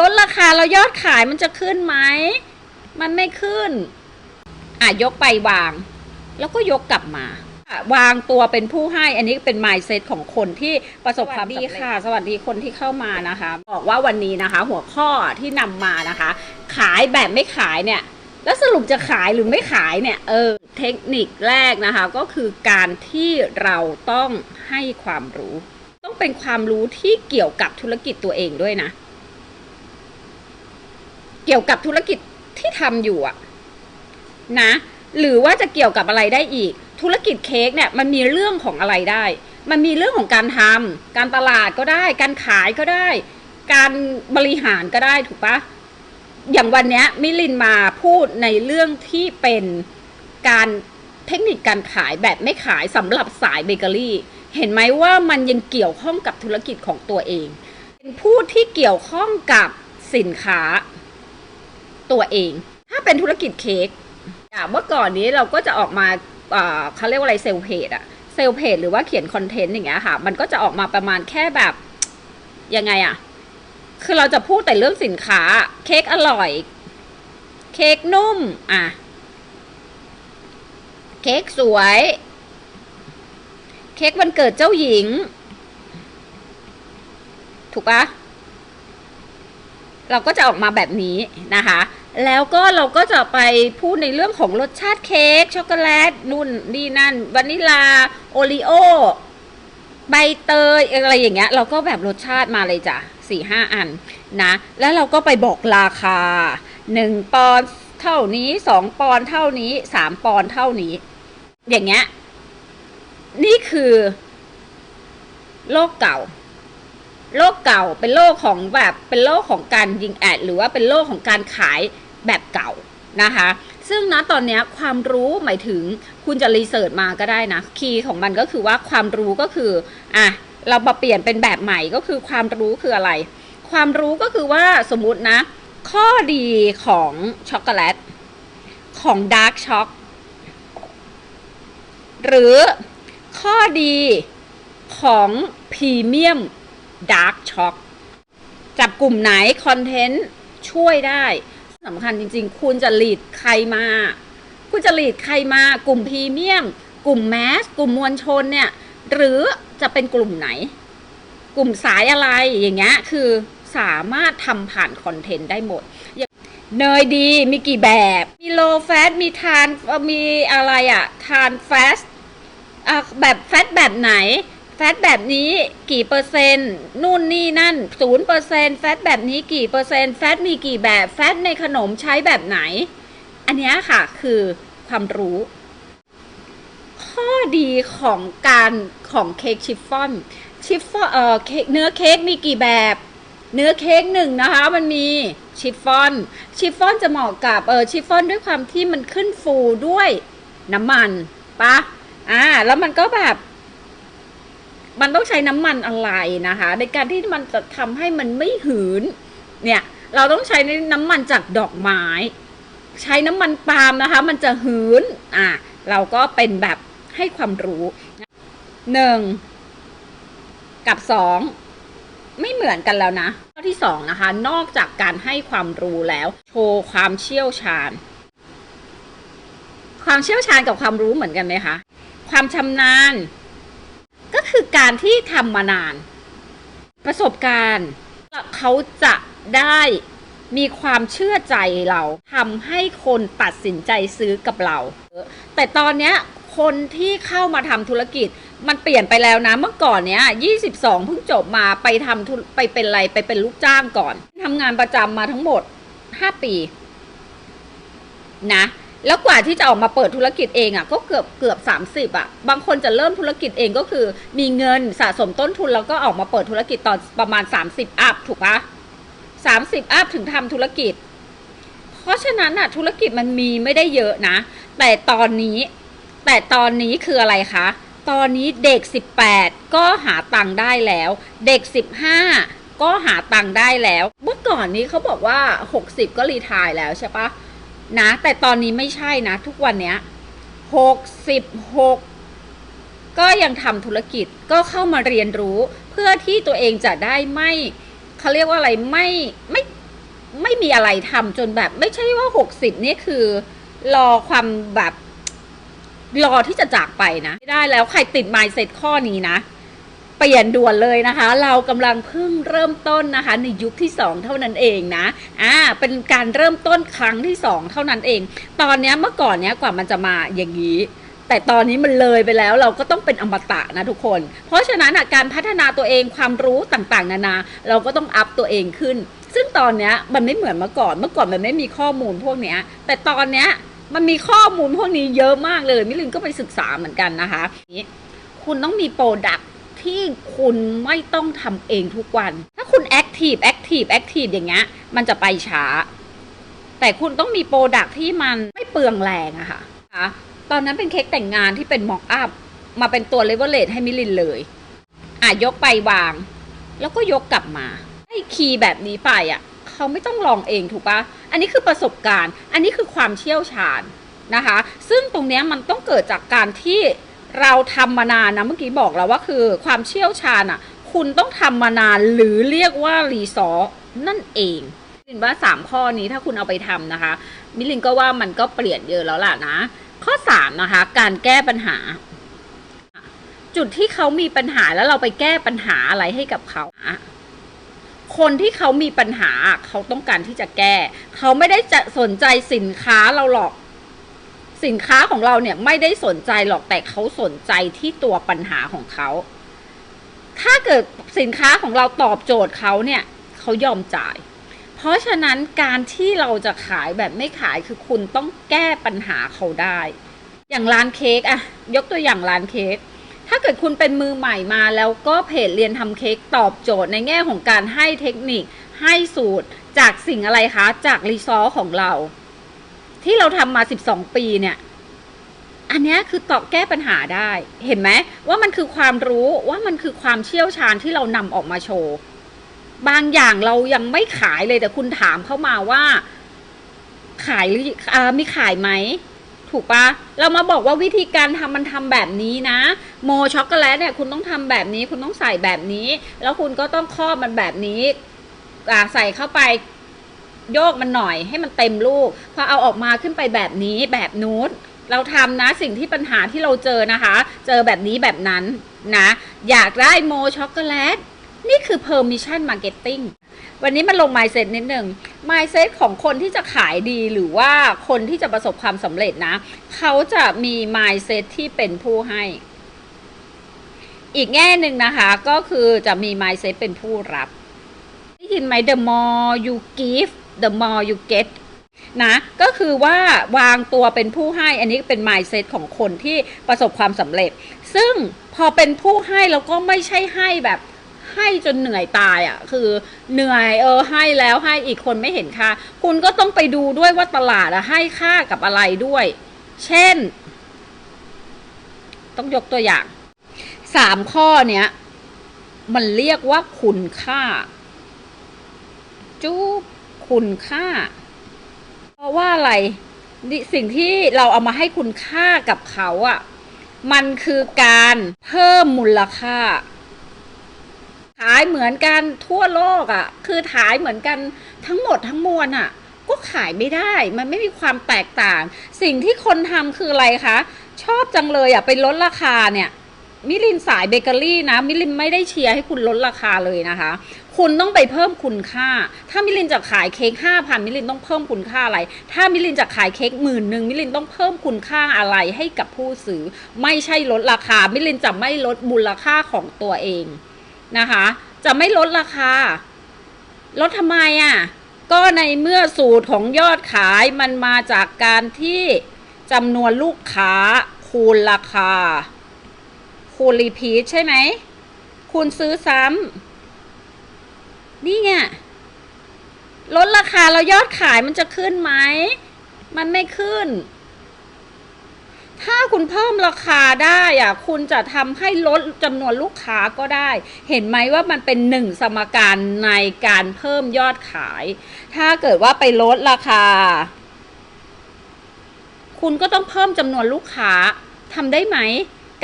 ลดราคาแล้วยอดขายมันจะขึ้นไหม มันไม่ขึ้น อะยกไปวาง แล้วก็ยกกลับมา วางตัวเป็นผู้ให้ อันนี้เป็น mindset ของคนที่ประสบความสำเร็จค่ะ สวัสดีคนที่เข้ามานะคะ บอกว่าวันนี้นะคะ หัวข้อที่นำมานะคะ ขายแบบไม่ขายเนี่ย แล้วสรุปจะขายหรือไม่ขายเนี่ย เออ เทคนิคแรกนะคะ ก็คือการที่เราต้องให้ความรู้ ต้องเป็นความรู้ที่เกี่ยวกับธุรกิจตัวเองด้วยนะ เกี่ยวกับธุรกิจที่ทำอยู่อะนะ หรือว่าจะเกี่ยวกับอะไรได้อีก ธุรกิจเค้กเนี่ยมันมีเรื่องของอะไรได้ มันมีเรื่องของการทำการตลาดก็ได้ การขายก็ได้ การบริหารก็ได้ถูกปะอย่างวันนี้มิลินมาพูดในเรื่องที่เป็นการเทคนิคการขายแบบไม่ขายสำหรับสายเบเกอรี่ เห็นไหมว่ามันยังเกี่ยวข้องกับธุรกิจของตัวเอง เป็นผู้ที่เกี่ยวข้องกับสินค้า ตัวเอง ถ้าเป็นธุรกิจเค้กอย่างเมื่อก่อนนี้เราก็จะออกมาเอ่อเขาเรียกว่าอะไรเซลเพจอะเซลเพจหรือว่าเขียนคอนเทนต์อย่างเงี้ยค่ะ มันก็จะออกมาประมาณแค่แบบยังไงอะคือเราจะพูดแต่เรื่องสินค้า เค้กอร่อย เค้กนุ่มอะเค้กสวย เค้กวันเกิดเจ้าหญิง ถูกปะเราก็จะออกมาแบบนี้นะคะ แล้วก็เราก็จะไปพูดในเรื่องของรสชาติเค้กช็อกโกแลตนู่นนี่นั่นวานิลา โอรีโอใบเตยอะไรอย่างเงี้ย เราก็แบบรสชาติมาเลยจ้ะสี่ห้าอันนะ แล้วเราก็ไปบอกราคาหนึ่งปอนเท่านี้สองปอนเท่านี้สามปอนเท่านี้ อย่างเงี้ย นี่คือ โลกเก่า โลกเก่าเป็นโลกของแบบเป็นโลกของการยิงแอด หรือว่าเป็นโลกของการขาย แบบเก่านะคะ ซึ่งนะตอนนี้ความรู้หมายถึงคุณจะรีเสิร์ชมาก็ได้นะ คีย์ของมันก็คือว่าความรู้ก็คืออะเรามาเปลี่ยนเป็นแบบใหม่ก็คือความรู้คืออะไร ความรู้ก็คือว่าสมมุตินะ ข้อดีของช็อกโกแลต ของดาร์กช็อกหรือข้อดีของพรีเมียมดาร์กช็อกจับกลุ่มไหนคอนเทนต์ช่วยได้ สำคัญจริงๆ คุณจะหลีดใครมา คุณจะหลีดใครมากลุ่มพรีเมียม กลุ่มแมส กลุ่มมวลชนเนี่ย หรือจะเป็นกลุ่มไหน กลุ่มสายอะไรอย่างเงี้ย คือสามารถทำผ่านคอนเทนต์ได้หมด เนยดีมีกี่แบบ มีโลแฟต มีทาน มีอะไรอะทานแฟสอะแบบแฟตแบบไหน ฟตแบบนี้กี่เปอร์เซ็นต์นู่นนี่นั่นศูนย์เปอร์เซ็นต์แฟตแบบนี้กี่เปอร์เซ็นต์แฟตมีกี่แบบแฟตในขนมใช้แบบไหน อันนี้ค่ะคือความรู้ ข้อดีของการของเค้กชิฟฟ่อนชิฟฟ่อนเอ่อเนื้อเค้กมีกี่แบบเนื้อเค้กหนึ่งนะคะมันมีชิฟฟ่อนชิฟฟ่อนจะเหมาะกับเออชิฟฟ่อนด้วยความที่มันขึ้นฟูด้วยน้ำมันปะอ่าแล้วมันก็แบบ มันต้องใช้น้ำมันอะไรนะคะ ในการที่มันจะทำให้มันไม่หืน เนี่ย เราต้องใช้น้ำมันจากดอกไม้ ใช้น้ำมันปาล์มนะคะ มันจะหืน อะ เราก็เป็นแบบให้ความรู้หนึ่งกับสองไม่เหมือนกันแล้วนะข้อที่สองนะคะ นอกจากการให้ความรู้แล้ว โชว์ความเชี่ยวชาญ ความเชี่ยวชาญกับความรู้เหมือนกันไหมคะ ความชำนาญ คือการที่ทำมานาน ประสบการณ์เขาจะได้มีความเชื่อใจเราทำให้คนตัดสินใจซื้อกับเรา แต่ตอนเนี้ยคนที่เข้ามาทำธุรกิจมันเปลี่ยนไปแล้วนะเมื่อก่อนเนี้ย22 เพิ่งจบมาไปทำธุไปเป็นอะไรไปเป็นลูกจ้างก่อนทำงานประจำมาทั้งหมด 5 ปี นะ แล้วกว่าที่จะออกมาเปิดธุรกิจเองอะ่ะก็เกือบเกือบ 30อะ่ะ บางคนจะเริ่มธุรกิจเองก็คือ มีเงินสะสมต้นทุนแล้วก็ออกมาเปิดธุรกิจตอนประมาณ 30 อัพถูกปะ30 อัพถึงทำธุรกิจ เพราะฉะนั้นอะธุรกิจมันมีไม่ได้เยอะนะ แต่ตอนนี้ แต่ตอนนี้คืออะไรคะ ตอนนี้เด็ก 18 ก็หาตังค์ได้แล้ว เด็ก 15 ก็หาตังค์ได้แล้ว เมื่อก่อนนี้เขาบอกว่า 60 ก็รีไทายแล้วใช่ปะ นะ แต่ตอนนี้ไม่ใช่นะ ทุกวันเนี้ย66ก็ยังทำธุรกิจก็เข้ามาเรียนรู้ เพื่อที่ตัวเองจะได้ไม่เขาเรียกว่าอะไรไม่ไม่ไม่มีอะไรทำจนแบบ ไม่ใช่ว่าหกสิบนี่คือ รอความแบบรอที่จะจากไปนะ ไม่ได้แล้วใครติดไมล์เซ็ตข้อนี้นะ ปลี่ยนด่วนเลยนะคะ เรากำลังเพิ่งเริ่มต้นนะคะ ในยุคที่ 2 เท่านั้นเองนะอ่าเป็นการเริ่มต้นครั้งที่ 2 เท่านั้นเอง ตอนนี้เมื่อก่อนเนี้ยกว่ามันจะมาอย่างนี้แต่ตอนนี้มันเลยไปแล้วเราก็ต้องเป็นอมตะนะทุกคน เพราะฉะนั้นการพัฒนาตัวเองความรู้ต่างๆ นานา เราก็ต้องอัพตัวเองขึ้น ซึ่งตอนนี้มันไม่เหมือนเมื่อก่อนเมื่อก่อนมันไม่มีข้อมูลพวกเนี้ยแต่ตอนนี้มันมีข้อมูลพวกนี้เยอะมากเลยมิลินก็ไปศึกษาเหมือนกันนะคะนี่คุณต้องมีโปรดัก ที่คุณไม่ต้องทำเองทุกวัน ถ้าคุณแอคทีฟแอคทีฟแอคทีฟอย่างเงี้ยมันจะไปช้า แต่คุณต้องมีโปรดักที่มันไม่เปลืองแรงอะค่ะตอนนั้นเป็นเค้กแต่งงานที่เป็นมอกอัพมาเป็นตัวเลเวลเลตให้มิลินเลยอะยกไปวาง แล้วก็ยกกลับมาให้คีย์แบบนี้ไปอะเขาไม่ต้องลองเองถูกปะอันนี้คือประสบการณ์ อันนี้คือความเชี่ยวชาญนะคะ ซึ่งตรงเนี้ยมันต้องเกิดจากการที่ เราทำมานานนะเมื่อกี้บอกแล้วว่าคือความเชี่ยวชาญอะ คุณต้องทำมานานหรือเรียกว่ารีซอนั่นเองมิลินว่าสามข้อนี้ถ้าคุณเอาไปทำนะคะ มิลินก็ว่ามันก็เปลี่ยนเยอะแล้วล่ะนะ ข้อสามนะคะ การแก้ปัญหา จุดที่เขามีปัญหาแล้วเราไปแก้ปัญหาอะไรให้กับเขาคนที่เขามีปัญหาเขาต้องการที่จะแก้ เขาไม่ได้จะสนใจสินค้าเราหรอก สินค้าของเราเนี่ยไม่ได้สนใจหรอกแต่เขาสนใจที่ตัวปัญหาของเขา ถ้าเกิดสินค้าของเราตอบโจทย์เขาเนี่ยเขายอมจ่าย เพราะฉะนั้นการที่เราจะขายแบบไม่ขายคือคุณต้องแก้ปัญหาเขาได้ อย่างร้านเค้กอะยกตัวอย่างร้านเค้กถ้าเกิดคุณเป็นมือใหม่มาแล้วก็เพจเรียนทำเค้กตอบโจทย์ในแง่ของการให้เทคนิคให้สูตรจากสิ่งอะไรคะ จากรีซอสของเรา ที่เราทำมา 12 ปีเนี่ย อันนี้คือตอบแก้ปัญหาได้ เห็นไหมว่ามันคือความรู้ว่ามันคือความเชี่ยวชาญที่เรานำออกมาโชว์ บางอย่างเรายังไม่ขายเลยแต่คุณถามเข้ามาว่า ขายหรืออมีขายไหมถูกปะเรามาบอกว่าวิธีการทำมันทำแบบนี้นะ โมช็อกโกแลตเนี่ยคุณต้องทำแบบนี้ คุณต้องใส่แบบนี้ แล้วคุณก็ต้องครอบมันแบบนี้อ่าใส่เข้าไป โยกมันหน่อยให้มันเต็มลูก พอเอาออกมาขึ้นไปแบบนี้แบบนู้นเราทำนะสิ่งที่ปัญหาที่เราเจอนะคะ เจอแบบนี้แบบนั้นนะ อยากได้โมช็อกโกแลตนี่คือ permission marketing วันนี้มาลง mindset นิดหนึ่ง mindset ของคนที่จะขายดีหรือว่าคนที่จะประสบความสำเร็จนะ เขาจะมี mindset ที่เป็นผู้ให้ อีกแง่หนึ่งนะคะ ก็คือจะมี mindset เป็นผู้รับ ได้ยินไหม the more you give the more you get นะก็คือว่าวางตัวเป็นผู้ให้อันนี้เป็น mindset ของคนที่ประสบความสำเร็จ ซึ่งพอเป็นผู้ให้แล้วก็ไม่ใช่ให้แบบให้จนเหนื่อยตายอะ่ะคือเหนื่อยเออให้แล้วให้อีกคนไม่เห็นค่าคุณก็ต้องไปดูด้วยว่าตลาดอะให้ค่ากับอะไรด้วย เช่น ต้องยกตัวอย่างสามข้อเนี้ย มันเรียกว่าคุณค่าจูบ คุณค่า เพราะว่าอะไรสิ่งที่เราเอามาให้คุณค่ากับเขาอะ่ะ มันคือการเพิ่มมูลค่า ขายเหมือนกันทั่วโลกอะ่ะ คือขายเหมือนกันทั้งหมดทั้งมวลอะ ก็ขายไม่ได้ มันไม่มีความแตกต่าง สิ่งที่คนทำคืออะไรคะ ชอบจังเลยอะไปลดราคาเนี่ย มิลินสายเบเกอรี่นะ มิลินไม่ได้เชียร์ให้คุณลดราคาเลยนะคะ คุณต้องไปเพิ่มคุณค่า ถ้ามิลินจะขายเค้กห้าพันมิลินต้องเพิ่มคุณค่าอะไร ถ้ามิลินจะขายเค้กหมื่นหนึ่งมิลินต้องเพิ่มคุณค่าอะไรให้กับผู้ซื้อ ไม่ใช่ลดราคา มิลินจะไม่ลดมูลค่าของตัวเองนะคะ จะไม่ลดราคา ลดทำไมอะ่ะ ก็ในเมื่อสูตรของยอดขายมันมาจากการที่จำนวนลูกค้าคูณราคา คูณรีพีทใช่ไหม คูณซื้อซ้ำนี่ไงลดราคาแล้วยอดขายมันจะขึ้นไหม มันไม่ขึ้น ถ้าคุณเพิ่มราคาได้อะคุณจะทำให้ลดจำนวนลูกค้าก็ได้ เห็นไหมว่ามันเป็นหนึ่งสมการในการเพิ่มยอดขาย ถ้าเกิดว่าไปลดราคา คุณก็ต้องเพิ่มจำนวนลูกค้าทำได้ไหม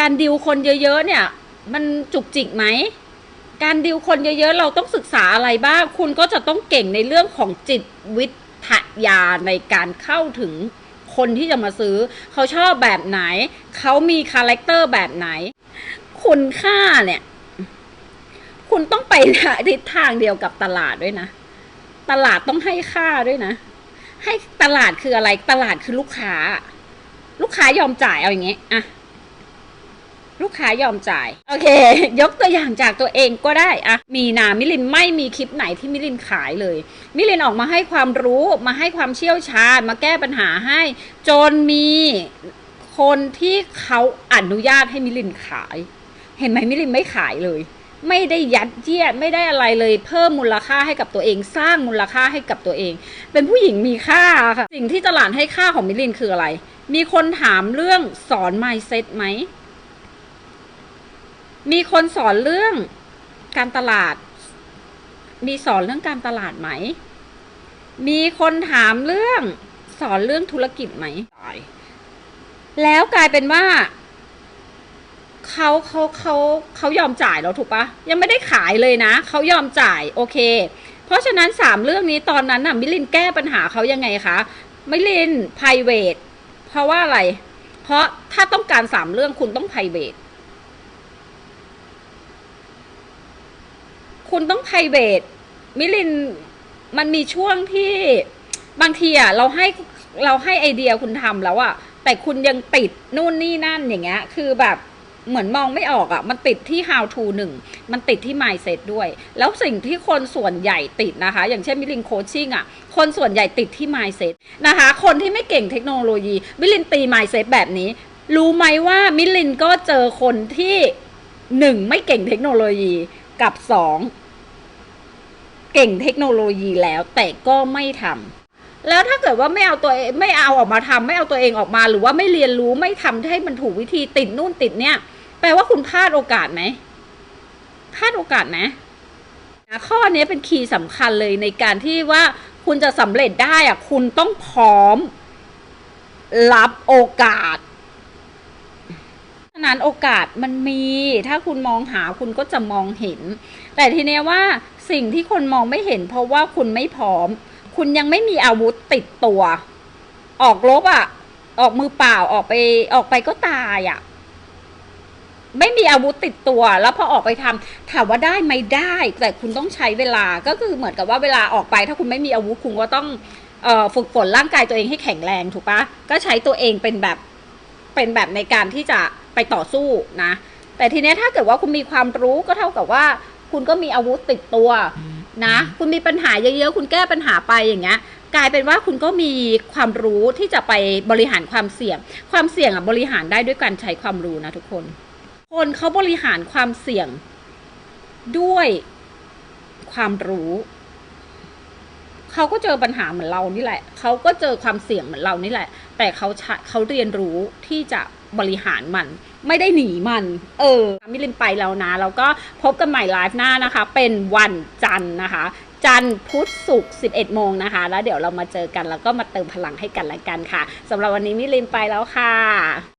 การดิวคนเยอะๆเนี่ย มันจุกจิกไหมการดิวคนเยอะๆ เราต้องศึกษาอะไรบ้าง คุณก็จะต้องเก่งในเรื่องของจิตวิทยาในการเข้าถึงคนที่จะมาซื้อ เขาชอบแบบไหน เขามีคาแรคเตอร์แบบไหน คุณค่าเนี่ย คุณต้องไปทิศทางเดียวกับตลาดด้วยนะ ตลาดต้องให้ค่าด้วยนะ ให้ตลาดคืออะไร ตลาดคือลูกค้า ลูกค้ายอมจ่ายเอาอย่างงี้อะ ลูกค้ายอมจ่าย โอเค ยกตัวอย่างจากตัวเองก็ได้อะมีนามิลินไม่มีคลิปไหนที่มิลินขายเลย มิลินออกมาให้ความรู้มาให้ความเชี่ยวชาญ มาแก้ปัญหาให้ จนมีคนที่เขาอนุญาตให้มิลินขาย เห็นไหมมิลินไม่ขายเลย ไม่ได้ยัดเยียดไม่ได้อะไรเลย เพิ่มมูลค่าให้กับตัวเอง สร้างมูลค่าให้กับตัวเอง เป็นผู้หญิงมีค่าค่ะสิ่งที่ตลาดให้ค่าของมิลินคืออะไร มีคนถามเรื่องสอน mindset ไหม มีคนสอนเรื่องการตลาด มีสอนเรื่องการตลาดไหม มีคนถามเรื่องสอนเรื่องธุรกิจไหม แล้วกลายเป็นว่าเขาเขาเขาเขายอมจ่ายแล้วถูกปะยังไม่ได้ขายเลยนะเขายอมจ่ายโอเค เพราะฉะนั้นสามเรื่องนี้ตอนนั้นน่ะมิลินแก้ปัญหาเขายังไงคะมิลิน private เพราะว่าอะไร เพราะถ้าต้องการสามเรื่องคุณต้อง private คุณต้อง private มิลินมันมีช่วงที่บางทีอะเราให้เราให้ไอเดียคุณทำแล้วอะแต่คุณยังติดนู่นนี่นั่นอย่างเงี้ย คือแบบเหมือนมองไม่ออกอะ่ะมันติดที่ how to หนึ่งมันติดที่ mindset ด้วย แล้วสิ่งที่คนส่วนใหญ่ติดนะคะ อย่างเช่นมิลินโคชชิ่งอะคนส่วนใหญ่ติดที่ mindset นะคะ คนที่ไม่เก่งเทคโนโลยี มิลินตี mindset แบบนี้ รู้ไหมว่ามิลินก็เจอคนที่หนึ่งไม่เก่งเทคโนโลยี กับสองเก่งเทคโนโลยีแล้วแต่ก็ไม่ทำแล้วถ้าเกิดว่าไม่เอาตัวไม่เอาออกมาทำไม่เอาตัวเองออกมา หรือว่าไม่เรียนรู้ไม่ทำให้มันถูกวิธีติดนู่นติดเนี่ย แปลว่าคุณพลาดโอกาสไหมพลาดโอกาสไหมข้อนี้เป็นคีย์สำคัญเลยในการที่ว่าคุณจะสำเร็จได้อะคุณต้องพร้อม รับโอกาสะนั้นโอกาสมันมีถ้าคุณมองหาคุณก็จะมองเห็น แต่ทีเนี้ยว่าสิ่งที่คนมองไม่เห็น เพราะว่าคุณไม่พร้อม คุณยังไม่มีอาวุธติดตัว ออกรบอะ่ะ ออกมือเปล่าออกไปออกไปก็ตายอะ่ะ ไม่มีอาวุธติดตัว แล้วพอออกไปทำถามว่าได้ไหมได้ แต่คุณต้องใช้เวลาก็คือเหมือนกับว่าเวลาออกไป ถ้าคุณไม่มีอาวุธคุณก็ต้องออฝึกฝนร่างกายตัวเองให้แข็งแรงถูกปะก็ใช้ตัวเองเป็นแบบเป็นแบบในการที่จะ ไปต่อสู้นะ แต่ทีเนี้ยถ้าเกิดว่าคุณมีความรู้ก็เท่ากับว่า คุณก็มีอาวุธติดตัวนะ คุณมีปัญหาเยอะๆ คุณแก้ปัญหาไปอย่างเงี้ย กลายเป็นว่าคุณก็มีความรู้ที่จะไปบริหารความเสี่ยง ความเสี่ยงอะบริหารได้ด้วยการใช้ความรู้นะทุกคน คนเขาบริหารความเสี่ยงด้วยความรู้เขาก็เจอปัญหาเหมือนเรานี่แหละ เขาก็เจอความเสี่ยงเหมือนเรานี่แหละ แต่เขาใช้เขาเรียนรู้ที่จะบริหารมัน ไม่ได้หนีมัน เออ มิลินไปแล้วนะ แล้วก็พบกันใหม่ไลฟ์หน้านะคะ เป็นวันจันทร์นะคะ จันทร์พุธศุกร์11 โมงนะคะ แล้วเดี๋ยวเรามาเจอกันแล้วก็มาเติมพลังให้กันและกันค่ะสำหรับวันนี้มิลินไปแล้วค่ะ